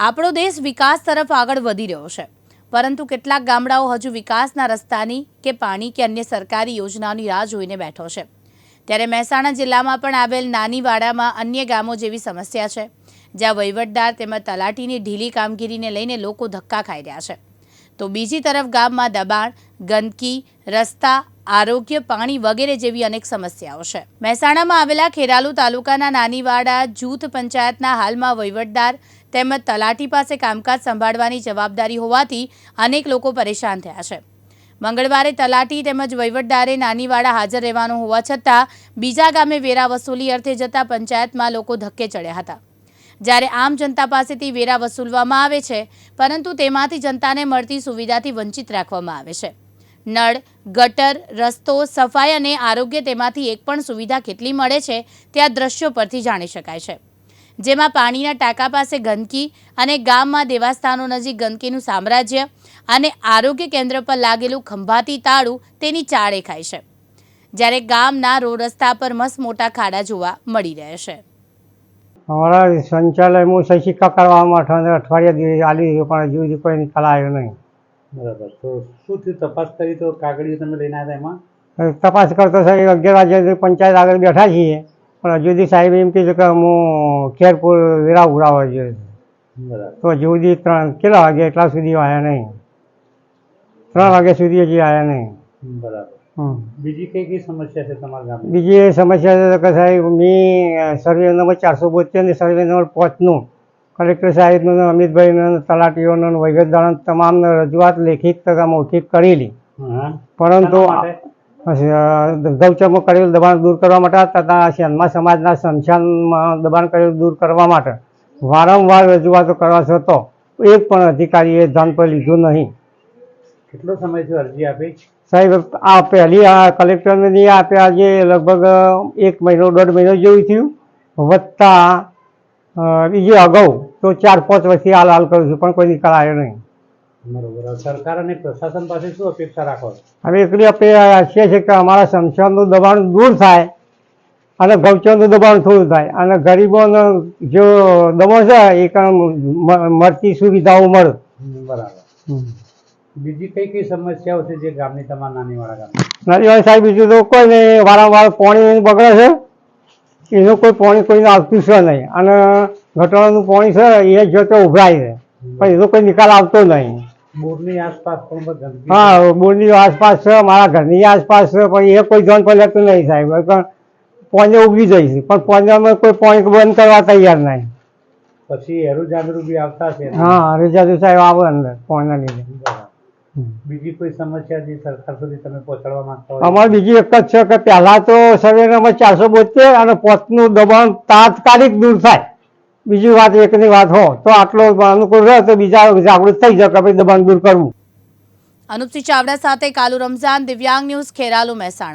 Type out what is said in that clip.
આપણો દેશ વિકાસ તરફ આગળ વધી રહ્યો છે. પરંતુ કેટલાક ગામડાઓ હજુ વિકાસના રસ્તાની કે પાણી કે અન્ય સરકારી યોજનાઓની રાહ જોઈને બેઠો છે. ત્યારે મહેસાણા જિલ્લામાં પણ આવેલ નાની વાડામાં અન્ય ગામો જેવી સમસ્યા છે, જ્યાં વહીવટદાર તેમજ તલાટીની ઢીલી કામગીરીને લઈને લોકો ધક્કા ખાઈ રહ્યા છે. તો બીજી તરફ ગામમાં દબાણ, ગંદકી, રસ્તા, આરોગ્ય, પાણી વગેરે જેવી અનેક સમસ્યાઓ છે. મહેસાણામાં આવેલા ખેરાલુ તાલુકાના નાનીવાડા જૂથ પંચાયતના હાલમાં વહીવટદાર તેમજ તલાટી પાસે કામકાજ સંભાળવાની જવાબદારી હોવાથી અનેક લોકો પરેશાન થયા છે. મંગળવારે તલાટી તેમજ વહીવટદારે નાનીવાડા હાજર રહેવાનું હોવા છતાં બીજા ગામે વેરા વસૂલી અર્થે જતા પંચાયતમાં લોકો ધક્કે ચડ્યા હતા. જ્યારે આમ જનતા પાસેથી વેરા વસૂલવામાં આવે છે, પરંતુ તેમાંથી જનતાને મળતી સુવિધાથી વંચિત રાખવામાં આવે છે. નળ, ગટર, રસ્તો, સફાઈ અને આરોગ્ય તેમાંથી એક પણ સુવિધા કેટલી મળે છે તે આ દ્રશ્યો પરથી જાણી શકાય છે. જેમાં પાણીના ટાંકા પાસે ગંદકી અને ગામમાં દેવાસ્થાનો નજીક ગંદકીનું સામ્રાજ્ય અને આરોગ્ય કેન્દ્ર પર લાગેલું ખંભાતી તાળું તેની ચાળે ખાય છે. જ્યારે ગામના રોડ રસ્તા પર મસ્ત મોટા ખાડા જોવા મળી રહે છે. અમારા સંચાલયમાં સહી સિક્કા કરવા માટે અઠવાડિયા દિવસ આલી દીધું પણ હજુ સુધી કોઈ નિકાલ આવ્યો નહીં. બરાબર. તો શું થયું? તપાસ કરી તો કાગળિયું તમે લઈને આવ્યા એમાં? તપાસ કરતો સાહેબ અગિયાર વાગ્યા પંચાયત આગળ બેઠા છીએ. પણ હજુ સુધી સાહેબ એમ કીધું કે હું ખેરપુર વેરા ઉડાવવા જોઈએ તો હજુ સુધી ત્રણ કેટલા વાગે એટલા સુધી આવ્યા નહીં? ત્રણ વાગ્યા સુધી હજી આવ્યા નહીં. બરાબર. બીજી કઈ કઈ સમસ્યા છે તમારા ગામમાં? બીજી સમસ્યા છે કે સાહેબ મેં સર્વે નંબર ચારસો બોતેર ને સર્વે નંબર પાંચનું કલેક્ટર સાહેબનું અમિતભાઈનું તલાટીઓનું વહીવટદારોને તમામને રજૂઆત લેખિત તથા મૌખિક કરેલી. હા. પરંતુ શાના કરેલું દબાણ દૂર કરવા માટે તથા શેનમાં સમાજના સમશાનમાં દબાણ કરેલું દૂર કરવા માટે વારંવાર રજૂઆતો કરવા છતાં એક પણ અધિકારીએ ધ્યાન પર લીધું નહીં. કેટલો સમયથી અરજી આપી સાહેબ આ પહેલી આ કલેક્ટરને નહીં આપ્યા આજે લગભગ એક મહિનો દોઢ મહિનો જેવું થયું. વધતા બીજી અગાઉ તો ચાર પાંચ વર્ષથી હાલ હાલ કરું છું પણ કોઈ નિકાલ આવ્યો નહીં. બરોબર સરકાર અને પ્રશાસન પાસે શું અપેક્ષા રાખો અમે એટલી અપેક્ષા છે કે અમારા શમશાનનું દબાણ દૂર થાય અને ગૌચરનું દબાણ થોડું થાય. અને ગરીબોનો જો દબાણ છે એ મળતી સુવિધાઓ મળે. બરાબર. બીજી કઈ કઈ સમસ્યાઓ છે જે ગામની તમારા નાનીવાડા ગામની? નદીવાળી સાહેબ બીજું તો કોઈ નહીં વારંવાર પાણી બગડે છે. એનું કોઈ પાણી કોઈને આવતું છે નહીં. અને ગટરનું પાણી છે એ જો તો ઉભરાય છે. પણ એનો કોઈ નિકાલ આવતો નહીં. હા બોરની આસપાસ છે મારા ઘરની આસપાસ છે પણ એ કોઈ જોન પર લેતું નહીં સાહેબ પણ પાણી ઉગી જાય છે. પણ પાણીમાં કોઈ પોઈન્ટ બંધ કરવા તૈયાર નહીં. પછી હેરું જાદરું બી આવતા છે. હા રેજાદુ સાહેબ આવે અંદર પાણીના લીધે. બીજી કોઈ સમસ્યા જે સરકાર સુધી તમે પહોંચાડવા માંગતા હોય? અમારે બીજી એક જ છે કે પહેલા તો સર્વે નંબર ચારસો બોતેર અને પોતનું દબાણ તાત્કાલિક દૂર થાય. બીજી વાત એકની વાત હો, તો આટલો અનુકૂળ રહે તો બીજા જાગૃત થઈ જાય કે ભાઈ દબાણ દૂર કરવું. અનુપસિંહ ચાવડા સાથે કાલુ રમઝાન, દિવ્યાંગ ન્યૂઝ, ખેરાલુ મહેસાણા.